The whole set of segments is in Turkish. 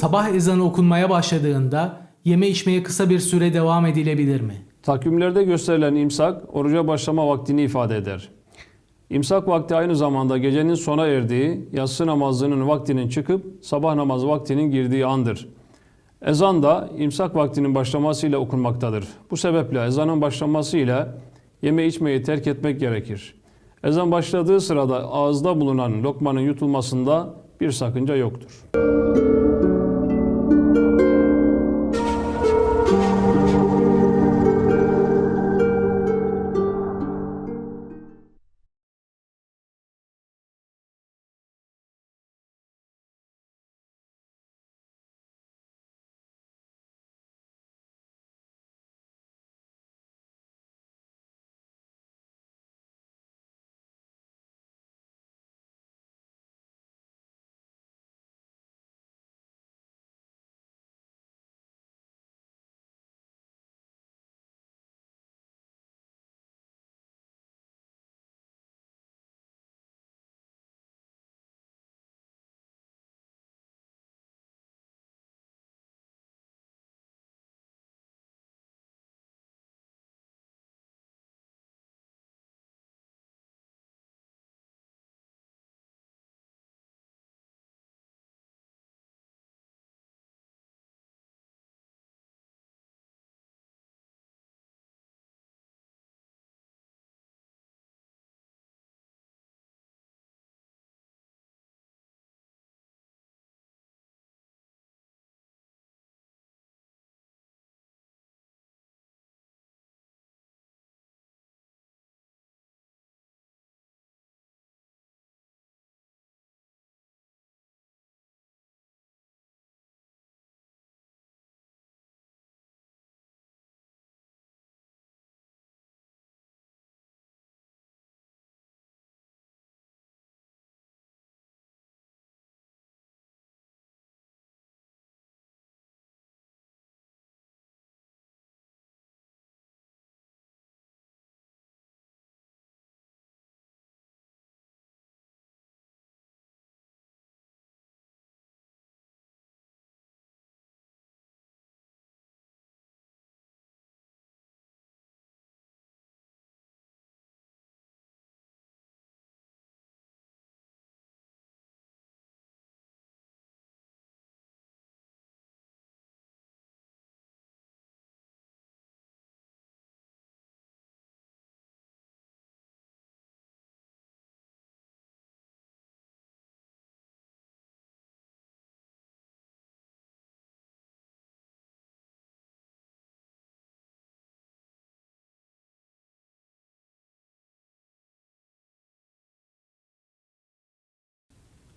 sabah ezanı okunmaya başladığında yeme içmeye kısa bir süre devam edilebilir mi? Takvimlerde gösterilen imsak oruca başlama vaktini ifade eder. İmsak vakti aynı zamanda gecenin sona erdiği, yatsı namazının vaktinin çıkıp sabah namazı vaktinin girdiği andır. Ezan da imsak vaktinin başlamasıyla okunmaktadır. Bu sebeple ezanın başlamasıyla yeme içmeyi terk etmek gerekir. Ezan başladığı sırada ağızda bulunan lokmanın yutulmasında bir sakınca yoktur.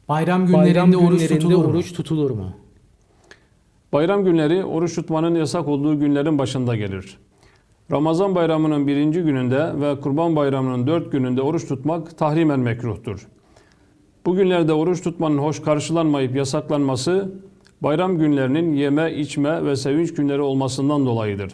Bayram günlerinde, Bayram oruç, günlerinde tutulur, oruç mu? tutulur mu? Bayram günleri oruç tutmanın yasak olduğu günlerin başında gelir. Ramazan bayramının birinci gününde ve Kurban bayramının dört gününde oruç tutmak tahrimen mekruhtur. Bu günlerde oruç tutmanın hoş karşılanmayıp yasaklanması, bayram günlerinin yeme, içme ve sevinç günleri olmasından dolayıdır.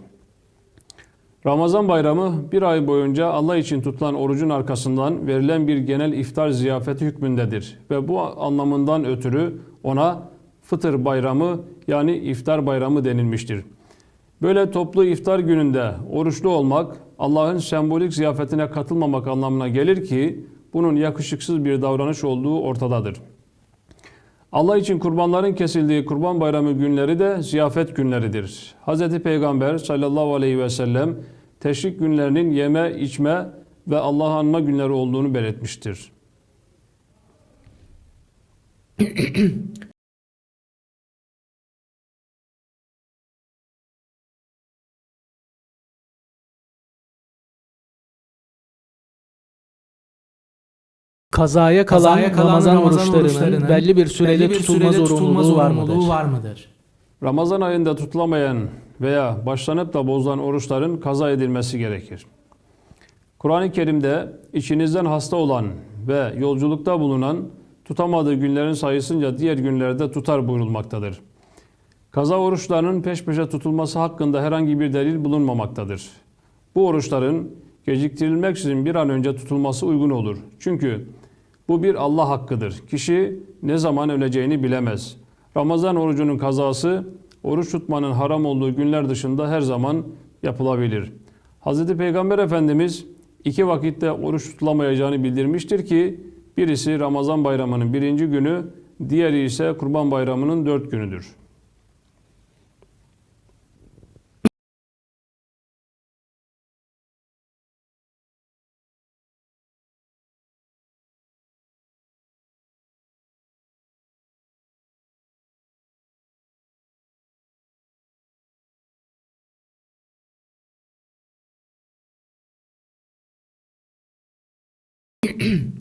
Ramazan bayramı bir ay boyunca Allah için tutulan orucun arkasından verilen bir genel iftar ziyafeti hükmündedir. Ve bu anlamından ötürü ona fıtır bayramı yani iftar bayramı denilmiştir. Böyle toplu iftar gününde oruçlu olmak Allah'ın sembolik ziyafetine katılmamak anlamına gelir ki bunun yakışıksız bir davranış olduğu ortadadır. Allah için kurbanların kesildiği kurban bayramı günleri de ziyafet günleridir. Hz. Peygamber sallallahu aleyhi ve sellem teşrik günlerinin yeme, içme ve Allah'ı anma günleri olduğunu belirtmiştir. Kazaya kalan, Kazaya kalan Ramazan, Ramazan oruçlarının, oruçlarının belli bir sürede belli bir tutulma sürede zorunluluğu var mıdır? zorunluluğu var mıdır? Ramazan ayında tutulamayan veya başlanıp da bozulan oruçların kaza edilmesi gerekir. Kur'an-ı Kerim'de içinizden hasta olan ve yolculukta bulunan tutamadığı günlerin sayısınca diğer günlerde tutar buyurulmaktadır. Kaza oruçlarının peş peşe tutulması hakkında herhangi bir delil bulunmamaktadır. Bu oruçların geciktirilmeksizin bir an önce tutulması uygun olur. Çünkü bu bir Allah hakkıdır. Kişi ne zaman öleceğini bilemez. Ramazan orucunun kazası oruç tutmanın haram olduğu günler dışında her zaman yapılabilir. Hz. Peygamber Efendimiz iki vakitte oruç tutulamayacağını bildirmiştir ki birisi Ramazan bayramının birinci günü, diğeri ise Kurban bayramının dört günüdür.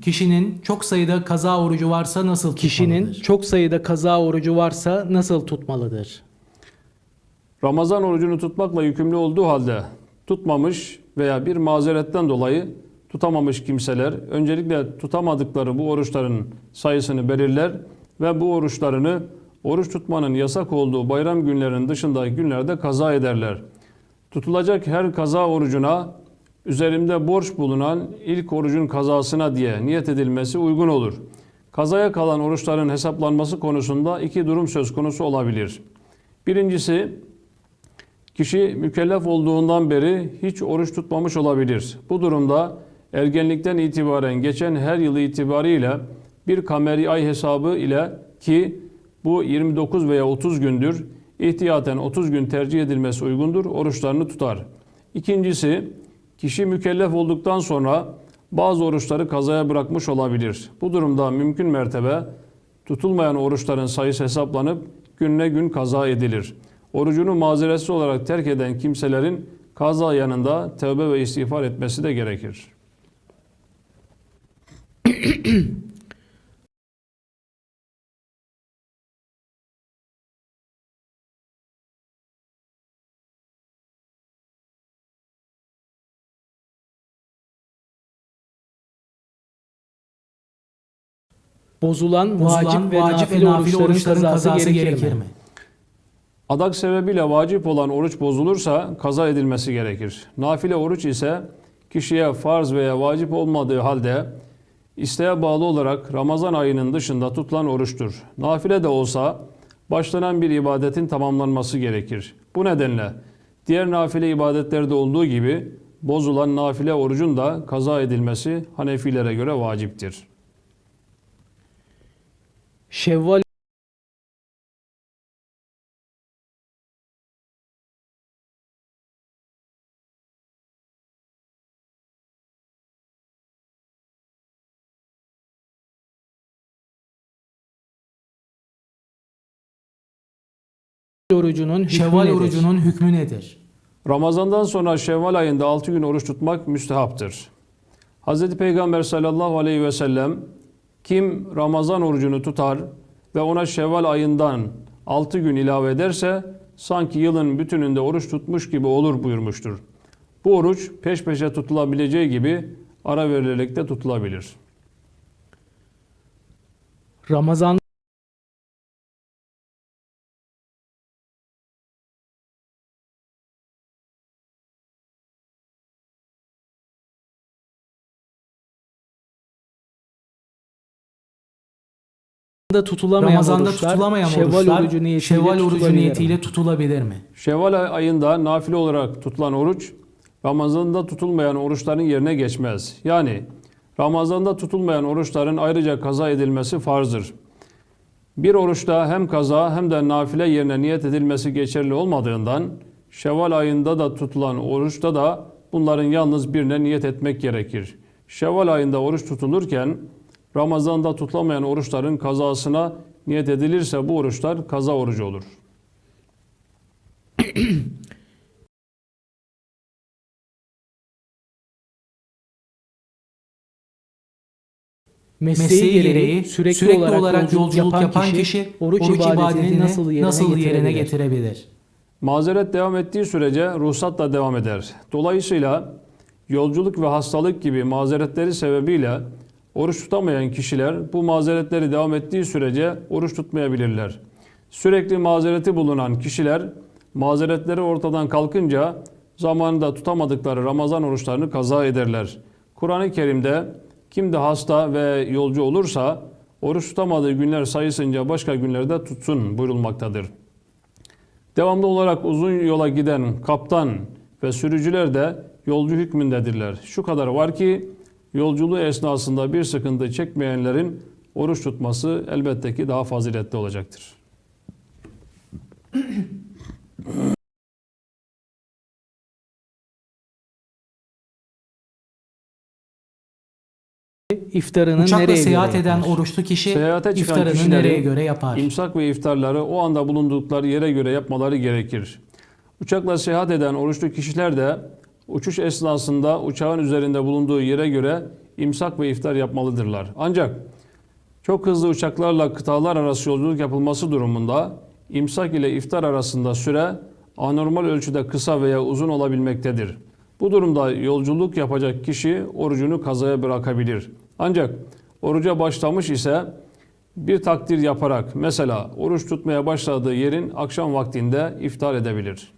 Kişinin çok sayıda kaza orucu varsa nasıl Kişinin tutmalıdır? çok sayıda kaza orucu varsa nasıl tutmalıdır? Ramazan orucunu tutmakla yükümlü olduğu halde tutmamış veya bir mazeretten dolayı tutamamış kimseler öncelikle tutamadıkları bu oruçların sayısını belirler ve bu oruçlarını oruç tutmanın yasak olduğu bayram günlerinin dışındaki günlerde kaza ederler. Tutulacak her kaza orucuna üzerimde borç bulunan ilk orucun kazasına diye niyet edilmesi uygun olur. Kazaya kalan oruçların hesaplanması konusunda iki durum söz konusu olabilir. Birincisi Kişi mükellef olduğundan beri hiç oruç tutmamış olabilir. Bu durumda ergenlikten itibaren geçen her yıl itibariyle bir kameri ay hesabı ile ki bu 29 veya 30 gündür ihtiyaten 30 gün tercih edilmesi uygundur. Oruçlarını tutar. İkincisi kişi mükellef olduktan sonra bazı oruçları kazaya bırakmış olabilir. Bu durumda mümkün mertebe tutulmayan oruçların sayısı hesaplanıp gününe gün kaza edilir. Orucunu mazeretsiz olarak terk eden kimselerin kaza yanında tövbe ve istiğfar etmesi de gerekir. Bozulan, Bozulan vacip ve vacip nafile, oruçların, kazası, gerekir, mi? Adak sebebiyle vacip olan oruç bozulursa kaza edilmesi gerekir. Nafile oruç ise kişiye farz veya vacip olmadığı halde isteğe bağlı olarak Ramazan ayının dışında tutulan oruçtur. Nafile de olsa başlanan bir ibadetin tamamlanması gerekir. Bu nedenle diğer nafile ibadetlerde olduğu gibi bozulan nafile orucun da kaza edilmesi Hanefilere göre vaciptir. Şevval orucunun hükmü Şevval nedir? orucunun hükmü nedir? Ramazandan sonra Şevval ayında 6 gün oruç tutmak müstehaptır. Hz. Peygamber sallallahu aleyhi ve sellem kim Ramazan orucunu tutar ve ona Şevval ayından 6 gün ilave ederse sanki yılın bütününde oruç tutmuş gibi olur buyurmuştur. Bu oruç peş peşe tutulabileceği gibi ara verilerek de tutulabilir. Ramazan da tutulamayan Ramazan'da oruçlar, tutulamayan Şevval oruçlar orucu niyetiyle Şevval orucu tutulabilir mi? niyetiyle tutulabilir mi? Şevval ayında nafile olarak tutulan oruç Ramazan'da tutulmayan oruçların yerine geçmez. Yani Ramazan'da tutulmayan oruçların ayrıca kaza edilmesi farzdır. Bir oruçta hem kaza hem de nafile yerine niyet edilmesi geçerli olmadığından Şevval ayında da tutulan oruçta da bunların yalnız birine niyet etmek gerekir. Şevval ayında oruç tutulurken Ramazan'da tutulamayan oruçların kazasına niyet edilirse bu oruçlar kaza orucu olur. Mesleği gereği sürekli, olarak, yolculuk, yapan kişi, oruç, ibadetini nasıl yerine, nasıl yerine getirebilir? getirebilir? Mazeret devam ettiği sürece ruhsat da devam eder. Dolayısıyla yolculuk ve hastalık gibi mazeretleri sebebiyle oruç tutamayan kişiler bu mazeretleri devam ettiği sürece oruç tutmayabilirler. Sürekli mazereti bulunan kişiler mazeretleri ortadan kalkınca zamanında tutamadıkları Ramazan oruçlarını kaza ederler. Kur'an-ı Kerim'de kim de hasta ve yolcu olursa oruç tutamadığı günler sayısınca başka günlerde tutsun buyurulmaktadır. Devamlı olarak uzun yola giden kaptan ve sürücüler de yolcu hükmündedirler. Şu kadar var ki yolculuğu esnasında bir sıkıntı çekmeyenlerin oruç tutması elbette ki daha faziletli olacaktır. İftarını Uçakla nereye seyahat göre eden yapar? oruçlu kişi Seyahate çıkan iftarını nereye göre yapar? İmsak ve iftarları o anda bulundukları yere göre yapmaları gerekir. Uçakla seyahat eden oruçlu kişiler de uçuş esnasında uçağın üzerinde bulunduğu yere göre imsak ve iftar yapmalıdırlar. Ancak çok hızlı uçaklarla kıtalar arası yolculuk yapılması durumunda imsak ile iftar arasında süre anormal ölçüde kısa veya uzun olabilmektedir. Bu durumda yolculuk yapacak kişi orucunu kazaya bırakabilir. Ancak oruca başlamış ise bir takdir yaparak mesela oruç tutmaya başladığı yerin akşam vaktinde iftar edebilir.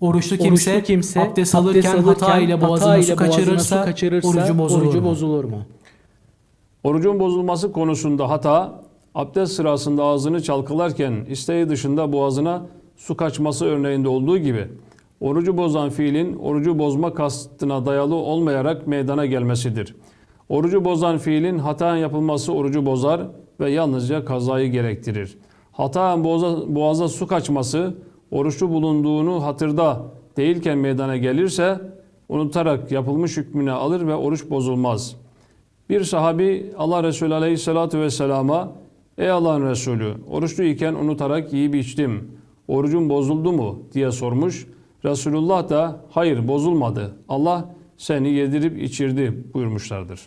Oruçlu kimse, Oruçlu kimse abdest alırken, hata ile boğazına su kaçırırsa, orucu bozulur. orucu mu? bozulur mu? Orucun bozulması konusunda hata, abdest sırasında ağzını çalkalarken isteği dışında boğazına su kaçması örneğinde olduğu gibi, orucu bozan fiilin orucu bozma kastına dayalı olmayarak meydana gelmesidir. Orucu bozan fiilin hataen yapılması orucu bozar ve yalnızca kazayı gerektirir. Hataen boğaza, boğaza su kaçması, oruçlu bulunduğunu hatırda değilken meydana gelirse, unutarak yapılmış hükmüne alır ve oruç bozulmaz.'' Bir sahabi Allah Resulü Aleyhisselatü Vesselam'a Ey Allah'ın Resulü oruçlu iken unutarak yiyip içtim. Orucum bozuldu mu diye sormuş. Resulullah da hayır bozulmadı. Allah seni yedirip içirdi buyurmuşlardır.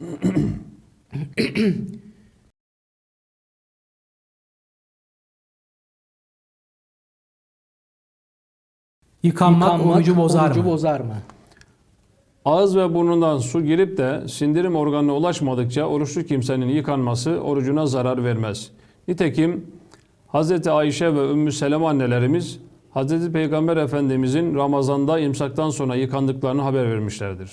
Yıkanmak, Yıkanmak orucu bozar orucu mı? bozar mı? Ağız ve burnundan su girip de sindirim organına ulaşmadıkça oruçlu kimsenin yıkanması orucuna zarar vermez. Nitekim Hz. Ayşe ve Ümmü Seleme annelerimiz Hz. Peygamber Efendimizin Ramazan'da imsaktan sonra yıkandıklarını haber vermişlerdir.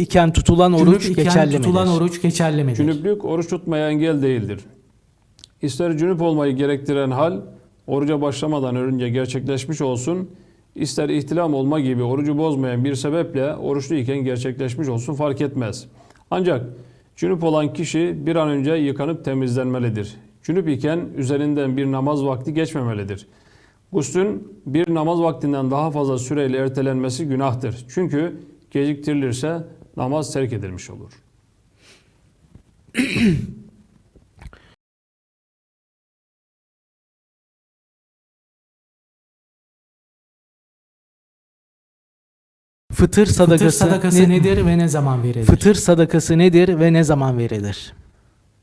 İken tutulan Cünüp oruç iken geçerli tutulan midir? oruç geçerli midir? Cünüplük oruç tutmaya engel değildir. İster cünüp olmayı gerektiren hal oruca başlamadan önce gerçekleşmiş olsun, ister ihtilam olma gibi orucu bozmayan bir sebeple oruçlu iken gerçekleşmiş olsun fark etmez. Ancak cünüp olan kişi bir an önce yıkanıp temizlenmelidir. Cünüp iken üzerinden bir namaz vakti geçmemelidir. Guslün bir namaz vaktinden daha fazla süreyle ertelenmesi günahtır. Çünkü geciktirilirse namaz terk edilmiş olur. Fıtır sadakası, Fıtır sadakası ne- nedir ve ne zaman verilir? Fıtır sadakası nedir ve ne zaman verilir?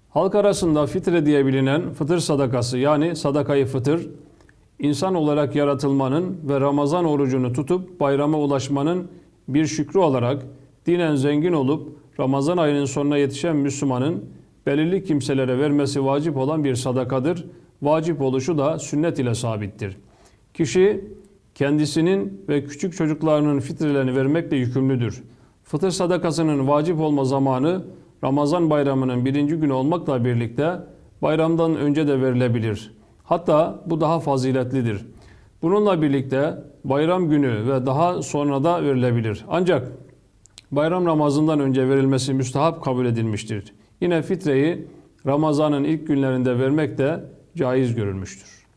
Halk arasında fitre diye bilinen fıtır sadakası yani sadakayı fıtır, insan olarak yaratılmanın ve Ramazan orucunu tutup bayrama ulaşmanın bir şükrü olarak dinen zengin olup Ramazan ayının sonuna yetişen Müslümanın belirli kimselere vermesi vacip olan bir sadakadır. Vacip oluşu da sünnet ile sabittir. Kişi kendisinin ve küçük çocuklarının fitrelerini vermekle yükümlüdür. Fıtır sadakasının vacip olma zamanı Ramazan bayramının birinci günü olmakla birlikte bayramdan önce de verilebilir. Hatta bu daha faziletlidir. Bununla birlikte bayram günü ve daha sonra da verilebilir. Ancak bayram namazından önce verilmesi müstahap kabul edilmiştir. Yine fitreyi Ramazan'ın ilk günlerinde vermek de caiz görülmüştür.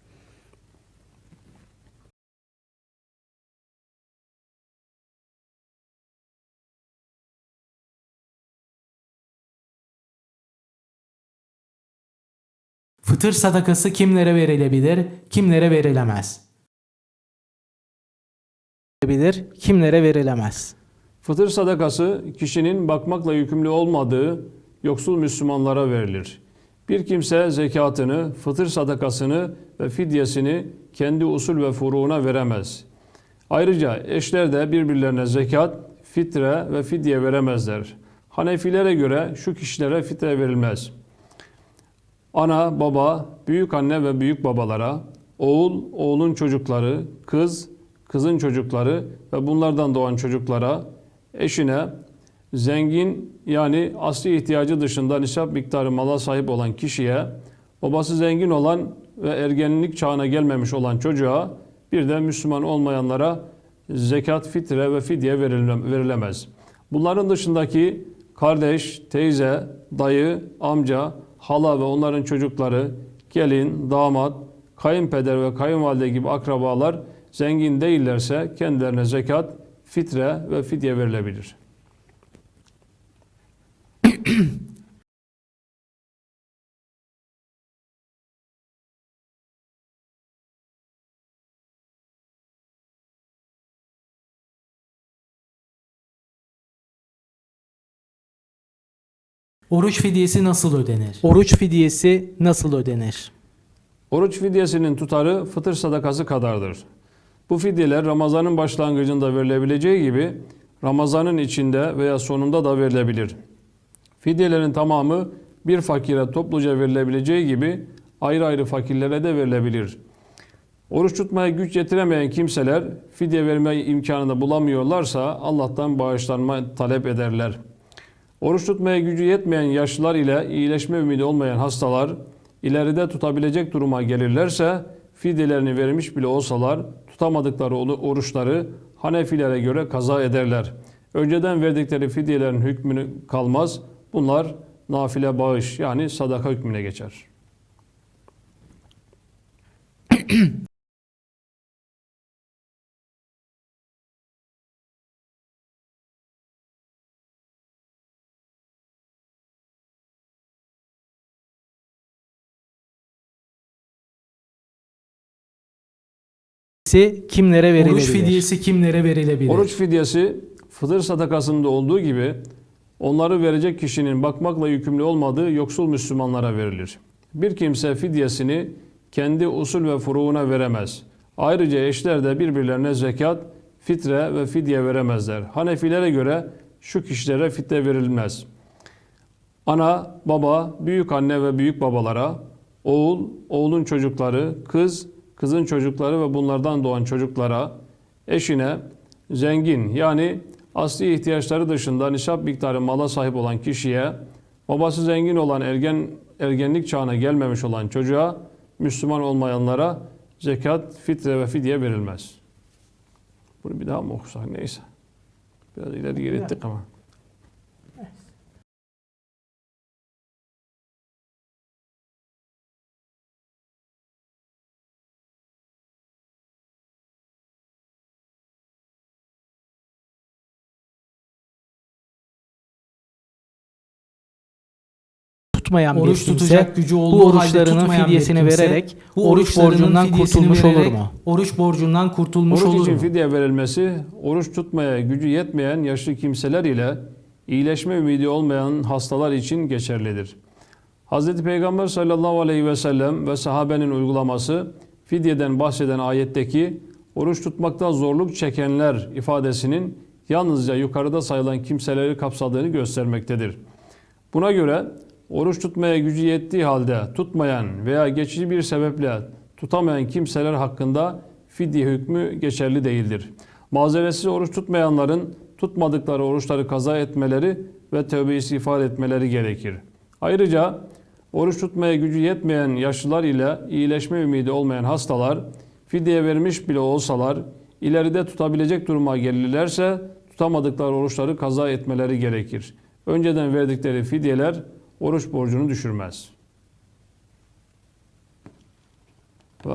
Fıtır sadakası kimlere verilebilir, kimlere verilemez? Verilebilir, kimlere verilemez? Fıtır sadakası kişinin bakmakla yükümlü olmadığı yoksul Müslümanlara verilir. Bir kimse zekatını, fıtır sadakasını ve fidyesini kendi usul ve furuğuna veremez. Ayrıca eşler de birbirlerine zekat, fitre ve fidye veremezler. Hanefilere göre şu kişilere fitre verilmez. Ana, baba, büyük anne ve büyük babalara, oğul, oğlun çocukları, kız, kızın çocukları ve bunlardan doğan çocuklara, eşine, zengin yani asli ihtiyacı dışında nisap miktarı mala sahip olan kişiye, babası zengin olan ve ergenlik çağına gelmemiş olan çocuğa, bir de Müslüman olmayanlara zekat, fitre ve fidye verilem- verilemez. Bunların dışındaki kardeş, teyze, dayı, amca, hala ve onların çocukları, gelin, damat, kayınpeder ve kayınvalide gibi akrabalar zengin değillerse kendilerine zekat, fitre ve fidye verilebilir. Oruç fidyesi nasıl ödenir? Oruç fidyesi nasıl ödenir? Oruç fidyesinin tutarı fıtır sadakası kadardır. Bu fidyeler Ramazan'ın başlangıcında verilebileceği gibi Ramazan'ın içinde veya sonunda da verilebilir. Fidyelerin tamamı bir fakire topluca verilebileceği gibi ayrı ayrı fakirlere de verilebilir. Oruç tutmaya güç yetiremeyen kimseler fidye verme imkanını bulamıyorlarsa Allah'tan bağışlanma talep ederler. Oruç tutmaya gücü yetmeyen yaşlılar ile iyileşme ümidi olmayan hastalar ileride tutabilecek duruma gelirlerse fidyelerini vermiş bile olsalar tutamadıkları oruçları Hanefilere göre kaza ederler. Önceden verdikleri fidyelerin hükmünü kalmaz. Bunlar nafile bağış yani sadaka hükmüne geçer. Fidyesi kimlere verilebilir? Oruç fidyesi kimlere verilebilir? Oruç fidyesi fıtır sadakasında olduğu gibi onları verecek kişinin bakmakla yükümlü olmadığı yoksul Müslümanlara verilir. Bir kimse fidyesini kendi usul ve furuğuna veremez. Ayrıca eşler de birbirlerine zekat, fitre ve fidye veremezler. Hanefilere göre şu kişilere fitre verilmez. Ana, baba, büyük anne ve büyük babalara, oğul, oğlun çocukları, kız, kızın çocukları ve bunlardan doğan çocuklara, eşine, zengin yani asli ihtiyaçları dışında nisap miktarı mala sahip olan kişiye, babası zengin olan ergen ergenlik çağına gelmemiş olan çocuğa, Müslüman olmayanlara zekat, fitre ve fidye verilmez. Bunu bir daha mı okusak neyse. Biraz ileri geri ama. Tutmayan bir Oruç kimse tutacak gücü bu olduğu halde oruçlarının tutmayan bir fidyesini kimse, vererek bu oruç borcundan kurtulmuş olur mu? Oruç borcundan kurtulmuş Oruç olur için mu? fidye verilmesi, oruç tutmaya gücü yetmeyen yaşlı kimseler ile iyileşme ümidi olmayan hastalar için geçerlidir. Hz. Peygamber sallallahu aleyhi ve sellem ve sahabenin uygulaması fidyeden bahseden ayetteki oruç tutmakta zorluk çekenler ifadesinin yalnızca yukarıda sayılan kimseleri kapsadığını göstermektedir. Buna göre oruç tutmaya gücü yettiği halde tutmayan veya geçici bir sebeple tutamayan kimseler hakkında fidye hükmü geçerli değildir. Mazeresiz oruç tutmayanların tutmadıkları oruçları kaza etmeleri ve tövbe istiğfar etmeleri gerekir. Ayrıca oruç tutmaya gücü yetmeyen yaşlılar ile iyileşme ümidi olmayan hastalar fidye vermiş bile olsalar ileride tutabilecek duruma gelirlerse tutamadıkları oruçları kaza etmeleri gerekir. Önceden verdikleri fidyeler oruç borcunu düşürmez. Ve